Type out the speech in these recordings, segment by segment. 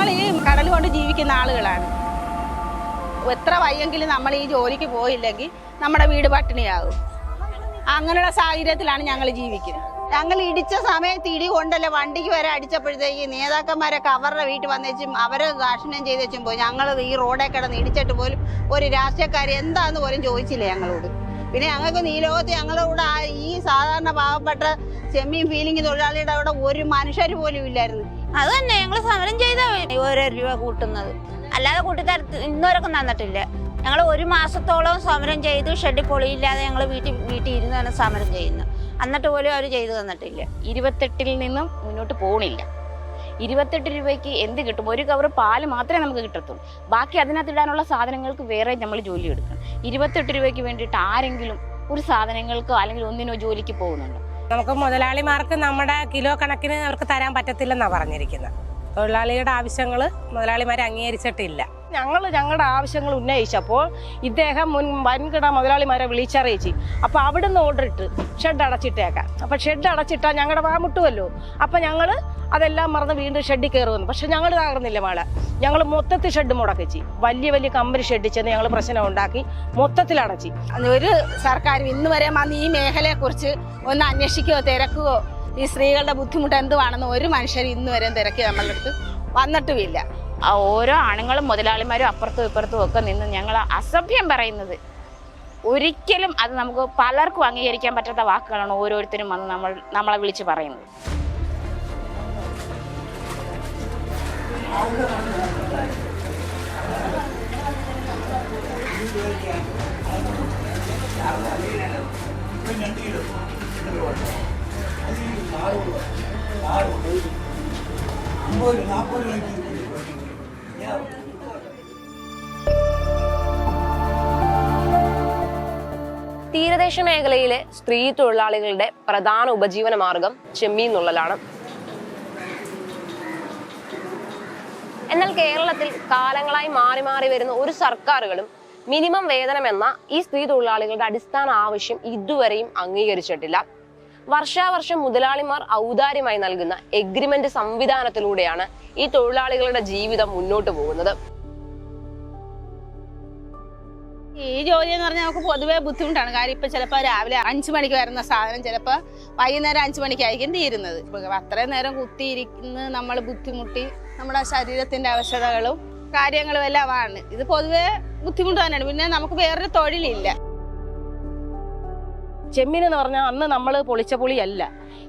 ഞങ്ങൾ ഈ കടൽ കൊണ്ട് ജീവിക്കുന്ന ആളുകളാണ്. എത്ര വയ്യെങ്കിലും നമ്മൾ ഈ ജോലിക്ക് പോയില്ലെങ്കിൽ നമ്മുടെ വീട് പട്ടിണിയാകും. അങ്ങനെയുള്ള സാഹചര്യത്തിലാണ് ഞങ്ങൾ ജീവിക്കുന്നത്. ഞങ്ങൾ ഇടിച്ച സമയത്ത് ഇടി കൊണ്ടല്ലേ വണ്ടിക്ക് വരെ അടിച്ചപ്പോഴത്തേക്ക് നേതാക്കന്മാരൊക്കെ അവരുടെ വീട്ടിൽ വന്നേച്ചും അവരെ ദാക്ഷിണ്യം ചെയ്ത് വെച്ചും പോയി. ഞങ്ങൾ ഈ റോഡേ കിടന്ന് ഇടിച്ചിട്ട് പോലും ഒരു രാഷ്ട്രീയക്കാർ എന്താന്ന് പോലും ചോദിച്ചില്ല ഞങ്ങളോട്. പിന്നെ ഞങ്ങൾക്ക് ഈ ലോകത്ത് ഞങ്ങളുടെ കൂടെ ഈ സാധാരണ പാവപ്പെട്ട ചെമ്മീൻ ഫീലിംഗ് തൊഴിലാളിയുടെ അവിടെ ഒരു മനുഷ്യർ പോലും ഇല്ലായിരുന്നു. അത് തന്നെ ഞങ്ങൾ സമരം ചെയ്താ ഓരോ രൂപ കൂട്ടുന്നത്. അല്ലാതെ കൂട്ടിത്തരത്ത് ഇന്നുവരെയൊക്കെ തന്നിട്ടില്ല. ഞങ്ങൾ ഒരു മാസത്തോളം സമരം ചെയ്തു ഷെഡ് പൊളിയില്ലാതെ ഞങ്ങൾ വീട്ടിൽ വീട്ടിൽ ഇരുന്നാണ് സമരം ചെയ്യുന്നത്. എന്നിട്ട് പോലും അവർ ചെയ്തു തന്നിട്ടില്ല. ഇരുപത്തെട്ടിൽ നിന്നും മുന്നോട്ട് പോകണില്ല ഇരുപത്തെട്ട് രൂപയ്ക്ക് എന്ത് കിട്ടും? ഒരു കവർ പാൽ മാത്രമേ നമുക്ക് കിട്ടത്തുള്ളൂ. ബാക്കി അതിനകത്ത് ഇടാനുള്ള സാധനങ്ങൾക്ക് വേറെ നമ്മൾ ജോലി എടുക്കണം. ഇരുപത്തെട്ട് രൂപയ്ക്ക് വേണ്ടിയിട്ട് ആരെങ്കിലും ഒരു സാധനങ്ങൾക്കോ അല്ലെങ്കിൽ ഒന്നിനോ ജോലിക്ക് പോകുന്നുണ്ടോ? നമുക്ക് മുതലാളിമാർക്ക് നമ്മുടെ കിലോ കണക്കിന് അവർക്ക് തരാൻ പറ്റത്തില്ലെന്നാണ് പറഞ്ഞിരിക്കുന്നത്. തൊഴിലാളിയുടെ ആവശ്യങ്ങൾ മുതലാളിമാർ അംഗീകരിച്ചിട്ടില്ല. ഞങ്ങൾ ഞങ്ങളുടെ ആവശ്യങ്ങൾ ഉന്നയിച്ചപ്പോൾ ഇദ്ദേഹം മുൻ വൻകിട മുതലാളിമാരെ വിളിച്ചറിയിച്ച്. അപ്പോൾ അവിടുന്ന് ഓർഡർ ഇട്ട് ഷെഡ് അടച്ചിട്ടേക്കാം. അപ്പോൾ ഷെഡ് അടച്ചിട്ടാ ഞങ്ങളുടെ വാ മുട്ടുമല്ലോ അപ്പോൾ ഞങ്ങൾ അതെല്ലാം മറന്ന് വീണ്ടും ഷെഡിൽ കയറുമെന്ന് പക്ഷെ ഞങ്ങൾ തകർന്നില്ല മാള. ഞങ്ങൾ മൊത്തത്തിൽ ഷെഡ് മുടക്കിച്ച്. വലിയ വലിയ കമ്പനി ഷെഡിൽ ചെന്ന് ഞങ്ങൾ പ്രശ്നം ഉണ്ടാക്കി മൊത്തത്തിൽ അടച്ച്. ഒരു സർക്കാരും ഇന്ന് വരെ വന്ന് ഈ മേഖലയെക്കുറിച്ച് ഒന്ന് അന്വേഷിക്കുകയോ തിരക്കുകയോ ഈ സ്ത്രീകളുടെ ബുദ്ധിമുട്ട് എന്തുവാണെന്ന് ഒരു മനുഷ്യർ ഇന്ന് വരെയും തിരക്കി നമ്മളുടെ അടുത്ത് വന്നിട്ടുമില്ല. ഓരോ ആണുങ്ങളും മുതലാളിമാരും അപ്പുറത്തും ഇപ്പുറത്തും ഒക്കെ നിന്ന് ഞങ്ങൾ അസഭ്യം പറയുന്നത്. ഒരിക്കലും അത് നമുക്ക് പലർക്കും അംഗീകരിക്കാൻ പറ്റാത്ത വാക്കുകളാണ് ഓരോരുത്തരും വന്ന് നമ്മൾ നമ്മളെ വിളിച്ച് പറയുന്നത്. തീരദേശ മേഖലയിലെ സ്ത്രീ തൊഴിലാളികളുടെ പ്രധാന ഉപജീവന മാർഗം ചെമ്മീൻ നുള്ളലാണ് എന്നാൽ കേരളത്തിൽ കാലങ്ങളായി മാറി മാറി വരുന്ന ഒരു സർക്കാരുകളും മിനിമം വേതനം എന്ന ഈ സ്ത്രീ തൊഴിലാളികളുടെ അടിസ്ഥാന ആവശ്യം ഇതുവരെയും അംഗീകരിച്ചിട്ടില്ല. വർഷാവർഷം മുതലാളിമാർ ഔദാര്യമായി നൽകുന്ന എഗ്രിമെന്റ് സംവിധാനത്തിലൂടെയാണ് ഈ തൊഴിലാളികളുടെ ജീവിതം മുന്നോട്ട് പോകുന്നത്. ഈ ജോലി എന്ന് പറഞ്ഞാൽ നമുക്ക് പൊതുവേ ബുദ്ധിമുട്ടാണ്. കാര്യം ഇപ്പൊ ചിലപ്പോൾ രാവിലെ അഞ്ചു മണിക്ക് വരുന്ന സാധനം ചിലപ്പോൾ വൈകുന്നേരം അഞ്ചു മണിക്കായിരിക്കും തീരുന്നത്. അത്രയും നേരം കുത്തിയിരിക്കുന്ന നമ്മൾ ബുദ്ധിമുട്ടി നമ്മുടെ ശരീരത്തിന്റെ അവശതകളും കാര്യങ്ങളും എല്ലാം ആണ്. ഇത് പൊതുവേ ബുദ്ധിമുട്ട് തന്നെയാണ്. പിന്നെ നമുക്ക് വേറൊരു തൊഴിലില്ല. ചെമ്മീൻ എന്ന് പറഞ്ഞാൽ അന്ന് നമ്മൾ പൊളിച്ച പുളിയല്ല.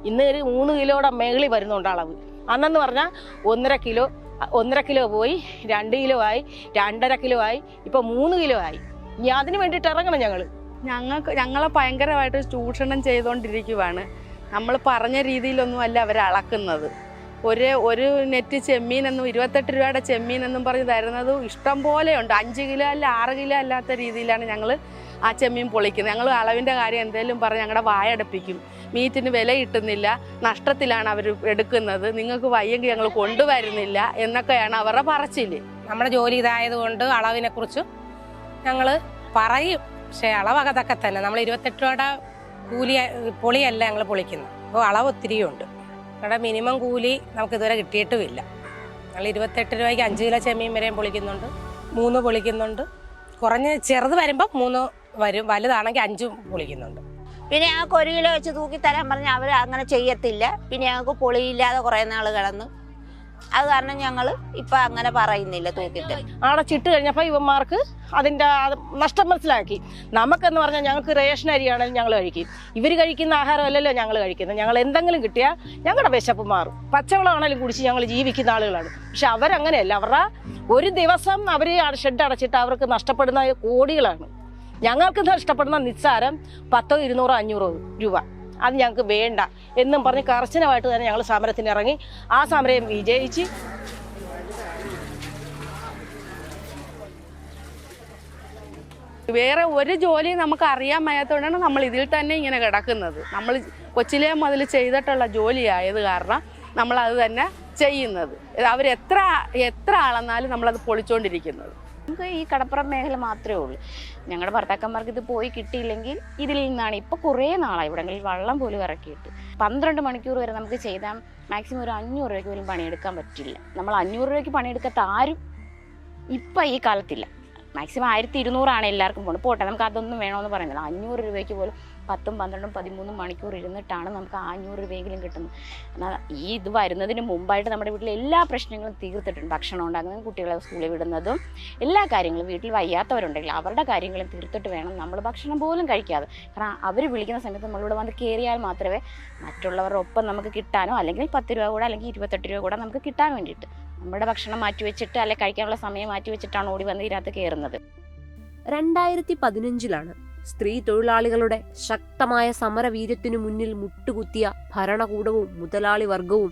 ഇന്ന് ഒരു മൂന്ന് കിലോയുടെ മേളി വരുന്നുണ്ട് അളവ്. അന്നെന്ന് പറഞ്ഞാൽ ഒന്നര കിലോ ഒന്നര കിലോ പോയി രണ്ട് കിലോ ആയി രണ്ടര കിലോ ആയി ഇപ്പൊ മൂന്ന് കിലോ ആയി. ഇനി അതിന് വേണ്ടിയിട്ട് ഇറങ്ങണം ഞങ്ങൾ ഞങ്ങൾക്ക് ഞങ്ങളെ ഭയങ്കരമായിട്ട് ചൂഷണം ചെയ്തുകൊണ്ടിരിക്കുവാണ് നമ്മൾ പറഞ്ഞ രീതിയിലൊന്നും അല്ല അവർ അളക്കുന്നത്. ഒരു ഒരു നെറ്റ് ചെമ്മീൻ എന്നും ഇരുപത്തെട്ട് രൂപയുടെ ചെമ്മീൻ എന്നും പറഞ്ഞ് തരുന്നത് ഇഷ്ടം പോലെയുണ്ട് അഞ്ച് കിലോ അല്ല ആറ് കിലോ അല്ലാത്ത രീതിയിലാണ് ഞങ്ങൾ ആ ചെമ്മീൻ പൊളിക്കുന്നത്. ഞങ്ങൾ അളവിന്റെ കാര്യം എന്തെങ്കിലും പറഞ്ഞ് ഞങ്ങളുടെ വായടപ്പിക്കും മീറ്റിന് വില കിട്ടുന്നില്ല നഷ്ടത്തിലാണ് അവർ എടുക്കുന്നത്. നിങ്ങൾക്ക് വയ്യെങ്കിൽ ഞങ്ങൾ കൊണ്ടുവരുന്നില്ല എന്നൊക്കെയാണ് അവരുടെ പറച്ചിൽ. നമ്മുടെ ജോലി ഇതായതുകൊണ്ട് അളവിനെ കുറിച്ചും ഞങ്ങൾ പറയും. പക്ഷേ അളവകതൊക്കെ തന്നെ. നമ്മൾ ഇരുപത്തെട്ട് രൂപയുടെ കൂലി പൊളിയല്ല ഞങ്ങൾ പൊളിക്കുന്നത്. അപ്പോൾ അളവ് ഒത്തിരിയുണ്ട്. ഞങ്ങളുടെ മിനിമം കൂലി നമുക്ക് ഇതുവരെ കിട്ടിയിട്ടുമില്ല. ഞങ്ങൾ ഇരുപത്തെട്ട് രൂപയ്ക്ക് അഞ്ച് കിലോ ചെമ്മീൻ വരെയും പൊളിക്കുന്നുണ്ട്. മൂന്ന് പൊളിക്കുന്നുണ്ട്. കുറഞ്ഞ് ചെറുത് വരുമ്പോൾ മൂന്ന് വരും. വലുതാണെങ്കിൽ അഞ്ചും പൊളിക്കുന്നുണ്ട്. പിന്നെ ഞങ്ങൾക്ക് ഒരു കിലോ വെച്ച് തൂക്കി തരാൻ പറഞ്ഞാൽ അവർ അങ്ങനെ ചെയ്യത്തില്ല. പിന്നെ ഞങ്ങൾക്ക് പൊളിയില്ലാതെ കുറേ നാൾ കിടന്നു. അത് കാരണം ഞങ്ങൾ ഇപ്പൊ അങ്ങനെ പറയുന്നില്ല തൂക്കിട്ട്. ചിട്ട് കഴിഞ്ഞപ്പോൾ ഇവന്മാർക്ക് അതിന്റെ നഷ്ടം മനസ്സിലാക്കി. നമുക്കെന്ന് പറഞ്ഞാൽ ഞങ്ങൾക്ക് റേഷൻ അരിയാണെങ്കിൽ ഞങ്ങൾ കഴിക്കും. ഇവർ കഴിക്കുന്ന ആഹാരമല്ലല്ലോ ഞങ്ങൾ കഴിക്കുന്നത്. ഞങ്ങൾ എന്തെങ്കിലും കിട്ടിയാൽ ഞങ്ങളുടെ വിശപ്പ് മാറും. പച്ചവളമാണെങ്കിലും കുടിച്ച് ഞങ്ങൾ ജീവിക്കുന്ന ആളുകളാണ്. പക്ഷെ അവരങ്ങനെയല്ല. അവരുടെ ഒരു ദിവസം അവർ ഷെഡ് അടച്ചിട്ട് അവർക്ക് നഷ്ടപ്പെടുന്ന കോടികളാണ്. ഞങ്ങൾക്ക് നഷ്ടപ്പെടുന്ന? നിസ്സാരം പത്തോ ഇരുന്നൂറോ അഞ്ഞൂറോ രൂപ. അത് ഞങ്ങൾക്ക് വേണ്ട എന്നും പറഞ്ഞ് കർശനമായിട്ട് തന്നെ ഞങ്ങൾ സമരത്തിന് ഇറങ്ങി. ആ സമരം വിജയിച്ച്. വേറെ ഒരു ജോലിയും നമുക്ക് അറിയാൻ വയ്യാത്തതുകൊണ്ടാണ് നമ്മൾ ഇതിൽ തന്നെ ഇങ്ങനെ കിടക്കുന്നത്. നമ്മൾ കൊച്ചിലെ മുതൽ ചെയ്തിട്ടുള്ള ജോലിയായത് കാരണം നമ്മൾ അത് തന്നെ ചെയ്യുന്നത്. അവരെത്ര എത്ര ആളെന്നാലും നമ്മളത് പൊളിച്ചുകൊണ്ടിരിക്കുന്നത് നമുക്ക് ഈ കടപ്പുറം മേഖല മാത്രമേ ഉള്ളൂ. ഞങ്ങളുടെ ഭർത്താക്കന്മാർക്ക് ഇത് പോയി കിട്ടിയില്ലെങ്കിൽ ഇതിൽ നിന്നാണ്. ഇപ്പോൾ കുറേ നാളായി. ഇവിടങ്ങളിൽ വള്ളം പോലും ഇറക്കിയിട്ട്. പന്ത്രണ്ട് മണിക്കൂർ വരെ നമുക്ക് ചെയ്താൽ മാക്സിമം ഒരു അഞ്ഞൂറ് രൂപയ്ക്ക് പോലും പണിയെടുക്കാൻ പറ്റില്ല. നമ്മൾ അഞ്ഞൂറ് രൂപയ്ക്ക് പണിയെടുക്കാത്ത ആരും ഇപ്പം ഈ കാലത്തില്ല. മാക്സിമം ആയിരത്തി ഇരുന്നൂറാണ് എല്ലാവർക്കും പോകുന്നത് പോട്ടെ നമുക്ക് അതൊന്നും വേണമെന്ന് പറയുന്നില്ല. അഞ്ഞൂറ് രൂപയ്ക്ക് പോലും പത്തും പന്ത്രണ്ടും പതിമൂന്നും മണിക്കൂർ ഇരുന്നിട്ടാണ് നമുക്ക് അഞ്ഞൂറ് രൂപയെങ്കിലും കിട്ടുന്നത്. എന്നാൽ ഈ ഇത് വരുന്നതിന് മുമ്പായിട്ട് നമ്മുടെ വീട്ടിലെ എല്ലാ പ്രശ്നങ്ങളും തീർത്തിട്ടുണ്ട്. ഭക്ഷണം ഉണ്ടാക്കുന്നതും കുട്ടികളെ സ്കൂളിൽ വിടുന്നതും എല്ലാ കാര്യങ്ങളും വീട്ടിൽ വയ്യാത്തവരുണ്ടെങ്കിൽ അവരുടെ കാര്യങ്ങളും തീർത്തിട്ട് വേണം നമ്മൾ ഭക്ഷണം പോലും കഴിക്കാതെ. കാരണം അവർ വിളിക്കുന്ന സമയത്ത് നമ്മളിവിടെ വന്ന് കയറിയാൽ മാത്രമേ മറ്റുള്ളവരുടെ ഒപ്പം നമുക്ക് കിട്ടാനോ അല്ലെങ്കിൽ പത്ത് രൂപ കൂടെ അല്ലെങ്കിൽ ഇരുപത്തെട്ട് രൂപ കൂടെ നമുക്ക് കിട്ടാൻ വേണ്ടിയിട്ട് നമ്മുടെ ഭക്ഷണം മാറ്റി വെച്ചിട്ട് അല്ലെങ്കിൽ കഴിക്കാനുള്ള സമയം മാറ്റി വെച്ചിട്ടാണ് ഓടി വന്ന് ഇതിനകത്ത് കയറുന്നത് രണ്ടായിരത്തി പതിനഞ്ചിലാണ് സ്ത്രീ തൊഴിലാളികളുടെ ശക്തമായ സമരവീര്യത്തിനു മുന്നിൽ മുട്ടുകുത്തിയ ഭരണകൂടവും മുതലാളി വർഗവും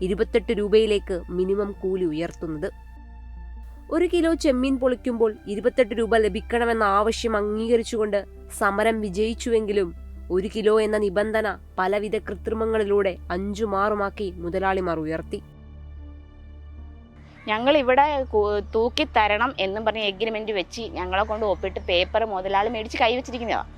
ഇരുപത്തെട്ട് രൂപയിലേക്ക് മിനിമം കൂലി ഉയർത്തുന്നത്. ഒരു കിലോ ചെമ്മീൻ പൊളിക്കുമ്പോൾ ഇരുപത്തെട്ട് രൂപ ലഭിക്കണമെന്ന ആവശ്യം അംഗീകരിച്ചുകൊണ്ട് സമരം വിജയിച്ചുവെങ്കിലും ഒരു കിലോ എന്ന നിബന്ധന പലവിധ കൃത്രിമങ്ങളിലൂടെ അഞ്ചുമാറുമാക്കി മുതലാളിമാർ ഉയർത്തി. ഞങ്ങൾ ഇവിടെ തൂക്കി തരണം എന്നും പറഞ്ഞ് എഗ്രിമെന്റ് വെച്ച് ഞങ്ങളെ കൊണ്ട് ഒപ്പിട്ട് പേപ്പർ മുതലാളി മേടിച്ച് കൈവച്ചിരിക്കുന്നതാണ്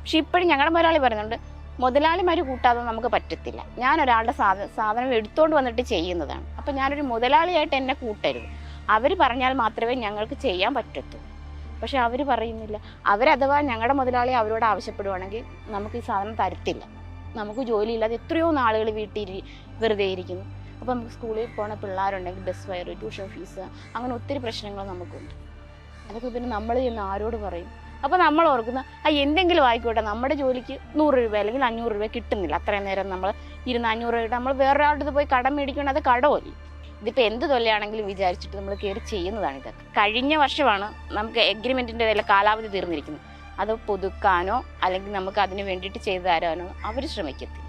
പക്ഷെ ഇപ്പോഴും ഞങ്ങളുടെ മുതലാളി പറയുന്നുണ്ട് മുതലാളിമാർ കൂട്ടാതെ നമുക്ക് പറ്റത്തില്ല. ഞാൻ ഒരാളുടെ സാധ സാധനം എടുത്തുകൊണ്ട് വന്നിട്ട് ചെയ്യുന്നതാണ്. അപ്പം ഞാനൊരു മുതലാളിയായിട്ട് എന്നെ കൂട്ടരുത്. അവർ പറഞ്ഞാൽ മാത്രമേ ഞങ്ങൾക്ക് ചെയ്യാൻ പറ്റത്തുള്ളൂ. പക്ഷെ അവർ പറയുന്നില്ല. അവരഥവാ ഞങ്ങളുടെ മുതലാളി അവരോട് ആവശ്യപ്പെടുവാണെങ്കിൽ നമുക്ക് ഈ സാധനം തരത്തില്ല. നമുക്ക് ജോലിയില്ലാതെ എത്രയോ നാളുകൾ വീട്ടിൽ വെറുതെ ഇരിക്കുന്നു. അപ്പോൾ നമുക്ക് സ്കൂളിൽ പോണ പിള്ളേരുണ്ടെങ്കിൽ ബസ് ഫയർ ട്യൂഷൻ ഫീസ് അങ്ങനെ ഒത്തിരി പ്രശ്നങ്ങൾ നമുക്കുണ്ട്. അതൊക്കെ പിന്നെ നമ്മൾ ചെന്ന് ആരോട് പറയും? അപ്പോൾ നമ്മൾ ഓർക്കുന്ന ആ എന്തെങ്കിലും ആയിക്കോട്ടെ നമ്മുടെ ജോലിക്ക് നൂറ് രൂപ അല്ലെങ്കിൽ അഞ്ഞൂറ് രൂപ കിട്ടുന്നില്ല. അത്രയും നേരം നമ്മൾ ഇരുന്ന് അഞ്ഞൂറ് രൂപ നമ്മൾ വേറൊരാളുടെ പോയി കടം മേടിക്കണം അത് കടമല്ലേ? ഇതിപ്പോൾ എന്ത് തൊല്ലയാണെങ്കിലും വിചാരിച്ചിട്ട് നമ്മൾ കയറി ചെയ്യുന്നതാണ് ഇതൊക്കെ. കഴിഞ്ഞ വർഷമാണ് നമുക്ക് എഗ്രിമെന്റിന്റെ വില കാലാവധി തീർന്നിരിക്കുന്നത്. അത് പുതുക്കാനോ അല്ലെങ്കിൽ നമുക്ക് അതിന് വേണ്ടിയിട്ട് ചെയ്തു തരാനോ അവർ ശ്രമിക്കത്തില്ല.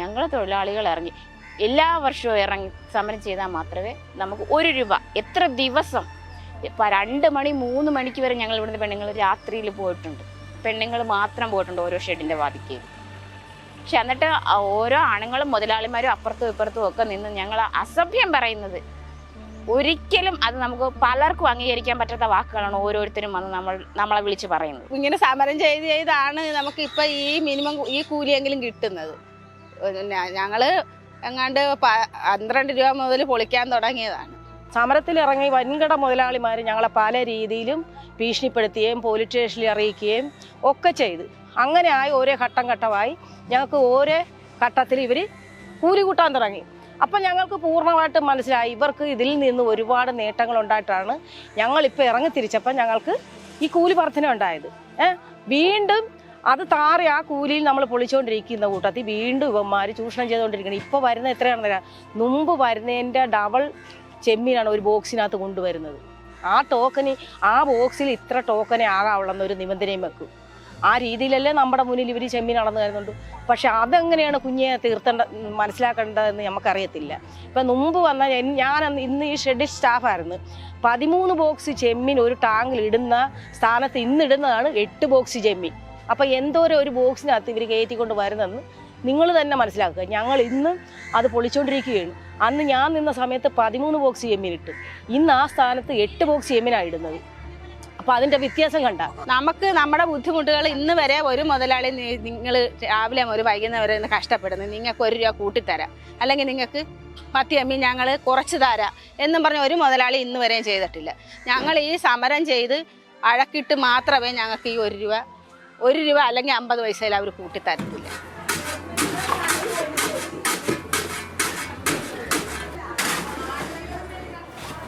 ഞങ്ങളെ തൊഴിലാളികൾ ഇറങ്ങി എല്ലാ വർഷവും ഇറങ്ങി സമരം ചെയ്താൽ മാത്രമേ നമുക്ക് ഒരു രൂപ എത്ര ദിവസം? ഇപ്പം രണ്ട് മണി മൂന്ന് മണിക്ക് വരെ ഞങ്ങൾ ഇവിടുന്ന് പെണ്ണുങ്ങൾ രാത്രിയിൽ പോയിട്ടുണ്ട്. പെണ്ണുങ്ങൾ മാത്രം പോയിട്ടുണ്ട് ഓരോ ഷെഡിന്റെ വാതിക്ക് പക്ഷെ എന്നിട്ട് ഓരോ ആണുങ്ങളും മുതലാളിമാരും അപ്പുറത്തും ഇപ്പുറത്തും ഒക്കെ നിന്ന് ഞങ്ങൾ അസഭ്യം പറയുന്നത്. ഒരിക്കലും അത് നമുക്ക് പലർക്കും അംഗീകരിക്കാൻ പറ്റാത്ത വാക്കുകളാണ് ഓരോരുത്തരും വന്ന് നമ്മൾ നമ്മളെ വിളിച്ച് പറയുന്നത്. ഇങ്ങനെ സമരം ചെയ്ത് ചെയ്താണ് നമുക്ക് ഇപ്പം ഈ മിനിമം ഈ കൂലിയെങ്കിലും കിട്ടുന്നത്. ഞ- ഞങ്ങൾ എങ്ങാണ്ട് പന്ത്രണ്ട് രൂപ മുതൽ പൊളിക്കാൻ തുടങ്ങിയതാണ്. സമരത്തിൽ ഇറങ്ങി വൻകിട മുതലാളിമാർ ഞങ്ങളെ പല രീതിയിലും ഭീഷണിപ്പെടുത്തുകയും പോലീസ് സ്റ്റേഷനിൽ അറിയിക്കുകയും ഒക്കെ ചെയ്ത്. അങ്ങനെ ആയി ഓരോ ഘട്ടം ഘട്ടമായി ഞങ്ങൾക്ക് ഓരോ ഘട്ടത്തിൽ ഇവർ കൂലി കൂട്ടാൻ തുടങ്ങി. അപ്പം ഞങ്ങൾക്ക് പൂർണമായിട്ടും മനസ്സിലായി ഇവർക്ക് ഇതിൽ നിന്ന് ഒരുപാട് നേട്ടങ്ങൾ ഉണ്ടായിട്ടാണ് ഞങ്ങളിപ്പോൾ ഇറങ്ങി തിരിച്ചപ്പോൾ ഞങ്ങൾക്ക് ഈ കൂലി വർധന ഉണ്ടായത് വീണ്ടും അത് താറി ആ കൂലിയിൽ നമ്മൾ പൊളിച്ചുകൊണ്ടിരിക്കുന്ന കൂട്ടത്തിൽ വീണ്ടും ഇവന്മാർ ചൂഷണം ചെയ്തുകൊണ്ടിരിക്കുന്നത്. ഇപ്പോൾ വരുന്ന എത്രയാണെന്ന് തരാം മുമ്പ് വരുന്നതിന്റെ ഡബിൾ ചെമ്മീനാണ് ഒരു ബോക്സിനകത്ത് കൊണ്ടുവരുന്നത്. ആ ടോക്കന് ആ ബോക്സിൽ ഇത്ര ടോക്കനെ ആകാവുള്ളെന്ന് ഒരു നിബന്ധനയും വെക്കും. ആ രീതിയിലല്ലേ നമ്മുടെ മുന്നിൽ ഇവർ ചെമ്മീൻ നടന്നു വരുന്നുണ്ട് പക്ഷെ അതെങ്ങനെയാണ് കുഞ്ഞെ തീർത്തേണ്ട മനസ്സിലാക്കേണ്ടതെന്ന് നമുക്കറിയത്തില്ല. ഇപ്പം മുമ്പ് വന്ന ഞാൻ ഇന്ന് ഈ ഷെഡിൽ സ്റ്റാഫായിരുന്നു. പതിമൂന്ന് ബോക്സ് ചെമ്മീൻ ഒരു ടാങ്കിൽ ഇടുന്ന സ്ഥാനത്ത് ഇന്നിടുന്നതാണ് എട്ട് ബോക്സ് ചെമ്മീൻ. അപ്പോൾ എന്തോരം ഒരു ബോക്സിനകത്ത് ഇവർ കയറ്റിക്കൊണ്ട് വരുന്നെന്ന് നിങ്ങൾ തന്നെ മനസ്സിലാക്കുക. ഞങ്ങൾ ഇന്ന് അത് പൊളിച്ചുകൊണ്ടിരിക്കുകയാണ് അന്ന് ഞാൻ നിന്ന സമയത്ത് പതിമൂന്ന് ബോക്സ് എമ്മിനിട്ട് ഇന്ന് ആ സ്ഥാനത്ത് എട്ട് ബോക്സ് എമ്മിനാണ് ഇടുന്നത്. അപ്പൊ അതിന്റെ വ്യത്യാസം കണ്ട? നമുക്ക് നമ്മുടെ ബുദ്ധിമുട്ടുകൾ ഇന്ന് വരെ ഒരു മുതലാളി നിങ്ങൾ രാവിലെ ഒരു വൈകുന്നേരം വരെ കഷ്ടപ്പെടുന്നത് കഷ്ടപ്പെടുന്നു. നിങ്ങൾക്ക് ഒരു രൂപ കൂട്ടിത്തരാം. അല്ലെങ്കിൽ നിങ്ങൾക്ക് പത്തി അമ്മി ഞങ്ങൾ കുറച്ച് തരാം എന്നും പറഞ്ഞ ഒരു മുതലാളി ഇന്ന് വരെയും ചെയ്തിട്ടില്ല. ഞങ്ങൾ ഈ സമരം ചെയ്ത് അഴക്കിട്ട് മാത്രമേ ഞങ്ങൾക്ക് ഈ ഒരു രൂപ ഒരു രൂപ അല്ലെങ്കിൽ അമ്പത് പൈസയിൽ അവർ കൂട്ടിത്തരത്തില്ല.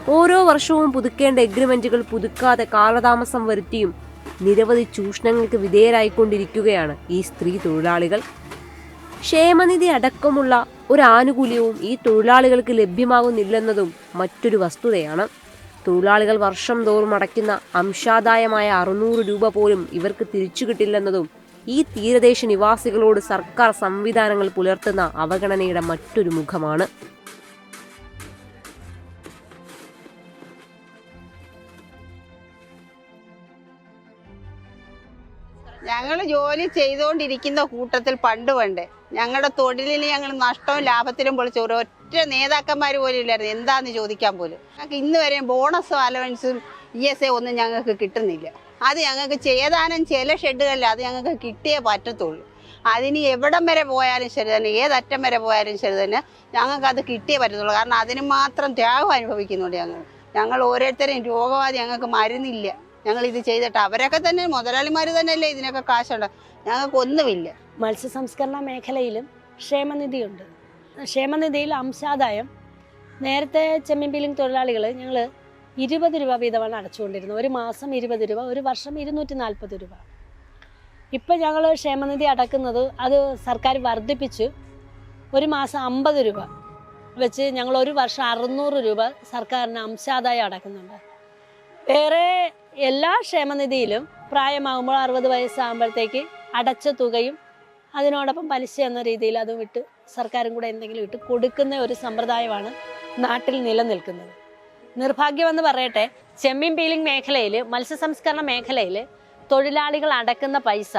ഓരോ വർഷവും പുതുക്കേണ്ട എഗ്രിമെന്റുകൾ പുതുക്കാതെ കാലതാമസം വരുത്തിയും നിരവധി ചൂഷണങ്ങൾക്ക് വിധേയരായിക്കൊണ്ടിരിക്കുകയാണ് ഈ സ്ത്രീ തൊഴിലാളികൾ. ക്ഷേമനിധി അടക്കമുള്ള ഒരു ആനുകൂല്യവും ഈ തൊഴിലാളികൾക്ക് ലഭ്യമാകുന്നില്ലെന്നതും മറ്റൊരു വസ്തുതയാണ്. തൊഴിലാളികൾ വർഷം തോറും അടയ്ക്കുന്ന അംശാദായമായ അറുന്നൂറ് രൂപ പോലും ഇവർക്ക് തിരിച്ചു കിട്ടില്ലെന്നതും ഈ തീരദേശ നിവാസികളോട് സർക്കാർ സംവിധാനങ്ങൾ പുലർത്തുന്ന അവഗണനയുടെ മറ്റൊരു മുഖമാണ്. ഞങ്ങൾ ജോലി ചെയ്തുകൊണ്ടിരിക്കുന്ന കൂട്ടത്തിൽ പണ്ട് പണ്ട് ഞങ്ങളുടെ തൊഴിലിന് ഞങ്ങൾ നഷ്ടവും ലാഭത്തിലും പൊളിച്ച ഒരൊറ്റ നേതാക്കന്മാർ പോലും ഇല്ലായിരുന്നു. എന്താന്ന് ചോദിക്കാൻ പോലും. ഞങ്ങൾക്ക് ഇന്ന് വരെയും ബോണസും അലവൻസും ഇ എസ് എ ഒന്നും ഞങ്ങൾക്ക് കിട്ടുന്നില്ല. അത് ഞങ്ങൾക്ക് ചെയ്താനും ചില ഷെഡുകളിൽ അത് ഞങ്ങൾക്ക് കിട്ടിയേ പറ്റത്തുള്ളൂ. അതിന് എവിടം വരെ പോയാലും ശരി തന്നെ ഏതറ്റം വരെ പോയാലും ശരി തന്നെ ഞങ്ങൾക്ക് അത് കിട്ടിയേ പറ്റത്തുള്ളൂ. കാരണം അതിന് മാത്രം ത്യാഗം അനുഭവിക്കുന്നുണ്ട് ഞങ്ങൾ. ഞങ്ങൾ ഓരോരുത്തരെയും രോഗവാദി ഞങ്ങൾക്ക് മരുന്നില്ല. ഞങ്ങൾ ഇത് ചെയ്തിട്ട് അവരൊക്കെ തന്നെ മുതലാളിമാർ തന്നെയല്ലേ ഇതിനൊക്കെ കാശുണ്ട് ഞങ്ങൾക്ക് ഒന്നുമില്ല. മത്സ്യ സംസ്കരണ മേഖലയിലും ക്ഷേമനിധിയുണ്ട്. ക്ഷേമനിധിയിൽ അംശാദായം. നേരത്തെ ചെമ്മീൻ ബില്ലിംഗ് തൊഴിലാളികൾ ഞങ്ങൾ ഇരുപത് രൂപ വീതമാണ് അടച്ചുകൊണ്ടിരുന്നത്. ഒരു മാസം ഇരുപത് രൂപ ഒരു വർഷം ഇരുന്നൂറ്റി നാൽപ്പത് രൂപ. ഇപ്പം ഞങ്ങൾ ക്ഷേമനിധി അടക്കുന്നത് അത് സർക്കാർ വർദ്ധിപ്പിച്ച്. ഒരു മാസം അമ്പത് രൂപ വെച്ച് ഞങ്ങൾ ഒരു വർഷം അറുന്നൂറ് രൂപ സർക്കാരിന് അംശാദായം അടക്കുന്നുണ്ട്. വേറെ എല്ലാ ക്ഷേമനിധിയിലും പ്രായമാകുമ്പോൾ അറുപത് വയസ്സാകുമ്പോഴത്തേക്ക് അടച്ച തുകയും അതിനോടൊപ്പം പലിശ എന്ന രീതിയിൽ അതും വിട്ട് സർക്കാരും കൂടെ എന്തെങ്കിലും ഇട്ട് കൊടുക്കുന്ന ഒരു സമ്പ്രദായമാണ് നാട്ടിൽ നിലനിൽക്കുന്നത്. നിർഭാഗ്യമെന്ന് പറയട്ടെ ചെമ്മീൻ പീലിംഗ് മേഖലയിൽ മത്സ്യ സംസ്കരണ മേഖലയിൽ തൊഴിലാളികൾ അടക്കുന്ന പൈസ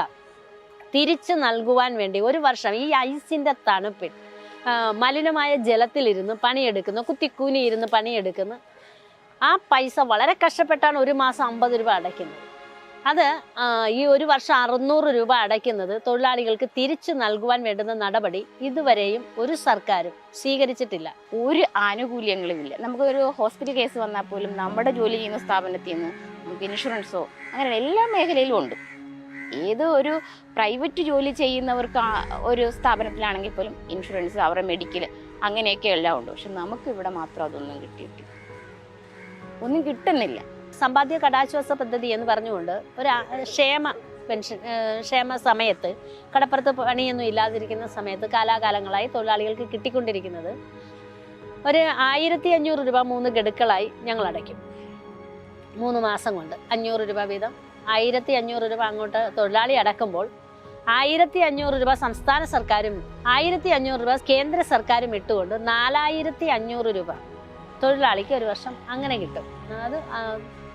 തിരിച്ചു നൽകുവാൻ വേണ്ടി ഒരു വർഷം ഈ ഐസിന്റെ തണുപ്പിൽ മലിനമായ ജലത്തിലിരുന്ന് പണിയെടുക്കുന്ന കുത്തിക്കൂനി ഇരുന്ന് പണിയെടുക്കുന്നു ആ പൈസ വളരെ കഷ്ടപ്പെട്ടാണ് ഒരു മാസം അമ്പത് രൂപ അടയ്ക്കുന്നത്. അത് ഈ ഒരു വർഷം അറുന്നൂറ് രൂപ അടയ്ക്കുന്നത് തൊഴിലാളികൾക്ക് തിരിച്ചു നൽകുവാൻ വേണ്ടുന്ന നടപടി ഇതുവരെയും ഒരു സർക്കാരും സ്വീകരിച്ചിട്ടില്ല. ഒരു ആനുകൂല്യങ്ങളും ഇല്ല ഹോസ്പിറ്റൽ കേസ് വന്നാൽ പോലും നമ്മുടെ ജോലി ചെയ്യുന്ന സ്ഥാപനത്തിൽ നിന്ന് നമുക്ക് ഇൻഷുറൻസോ അങ്ങനെ എല്ലാ മേഖലയിലും ഉണ്ട്. ഏത് ഒരു പ്രൈവറ്റ് ജോലി ചെയ്യുന്നവർക്ക് ഒരു സ്ഥാപനത്തിലാണെങ്കിൽ പോലും ഇൻഷുറൻസ് അവരുടെ മെഡിക്കൽ അങ്ങനെയൊക്കെ എല്ലാം ഉണ്ട്. പക്ഷെ നമുക്ക് ഇവിടെ മാത്രം അതൊന്നും കിട്ടിയിട്ടില്ല. ഒന്നും കിട്ടുന്നില്ല. സമ്പാദ്യ കടാശ്വാസ പദ്ധതി എന്ന് പറഞ്ഞുകൊണ്ട് ഒരു ക്ഷേമ പെൻഷൻ ക്ഷേമ സമയത്ത് കടപ്പുറത്ത് പണിയൊന്നും ഇല്ലാതിരിക്കുന്ന സമയത്ത് കാലാകാലങ്ങളായി തൊഴിലാളികൾക്ക് കിട്ടിക്കൊണ്ടിരിക്കുന്നത് ഒരു ആയിരത്തി അഞ്ഞൂറ് രൂപ മൂന്ന് ഗഡുക്കളായി ഞങ്ങൾ അടയ്ക്കും. മൂന്ന് മാസം കൊണ്ട് അഞ്ഞൂറ് രൂപ വീതം. ആയിരത്തി അഞ്ഞൂറ് രൂപ അങ്ങോട്ട് തൊഴിലാളി അടക്കുമ്പോൾ ആയിരത്തി അഞ്ഞൂറ് രൂപ സംസ്ഥാന സർക്കാരും ആയിരത്തി അഞ്ഞൂറ് രൂപ കേന്ദ്ര സർക്കാരും ഇട്ടുകൊണ്ട് നാലായിരത്തി അഞ്ഞൂറ് രൂപ തൊഴിലാളിക്ക് ഒരു വർഷം അങ്ങനെ കിട്ടും. അത്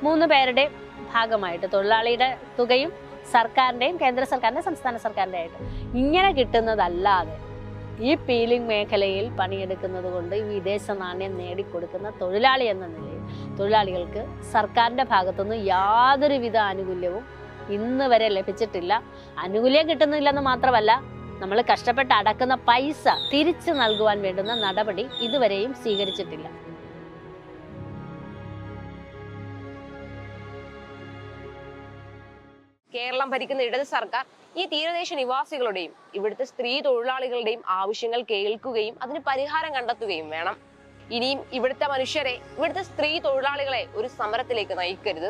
മൂന്ന് പേരുടെ ഭാഗമായിട്ട് തൊഴിലാളിയുടെ തുകയും സർക്കാരിന്റെയും കേന്ദ്ര സർക്കാരിന്റെ സംസ്ഥാന സർക്കാരിന്റെ ആയിട്ട്. ഇങ്ങനെ കിട്ടുന്നതല്ലാതെ ഈ പീലിംഗ് മേഖലയിൽ പണിയെടുക്കുന്നത് കൊണ്ട് ഈ വിദേശ നാണ്യം നേടിക്കൊടുക്കുന്ന തൊഴിലാളി എന്ന നിലയിൽ തൊഴിലാളികൾക്ക് സർക്കാരിന്റെ ഭാഗത്തുനിന്ന് യാതൊരുവിധ ആനുകൂല്യവും ഇന്ന് വരെ ലഭിച്ചിട്ടില്ല. ആനുകൂല്യം കിട്ടുന്നില്ലെന്ന് മാത്രമല്ല നമ്മൾ കഷ്ടപ്പെട്ട് അടക്കുന്ന പൈസ തിരിച്ചു നൽകുവാൻ വേണ്ടുന്ന നടപടി ഇതുവരെയും സ്വീകരിച്ചിട്ടില്ല. കേരളം ഭരിക്കുന്ന ഇടത് സർക്കാർ ഈ തീരദേശ നിവാസികളുടെയും ഇവിടുത്തെ സ്ത്രീ തൊഴിലാളികളുടെയും ആവശ്യങ്ങൾ കേൾക്കുകയും അതിന് പരിഹാരം കണ്ടെത്തുകയും വേണം. ഇനിയും ഇവിടുത്തെ മനുഷ്യരെ ഇവിടുത്തെ സ്ത്രീ തൊഴിലാളികളെ ഒരു സമരത്തിലേക്ക് നയിക്കരുത്.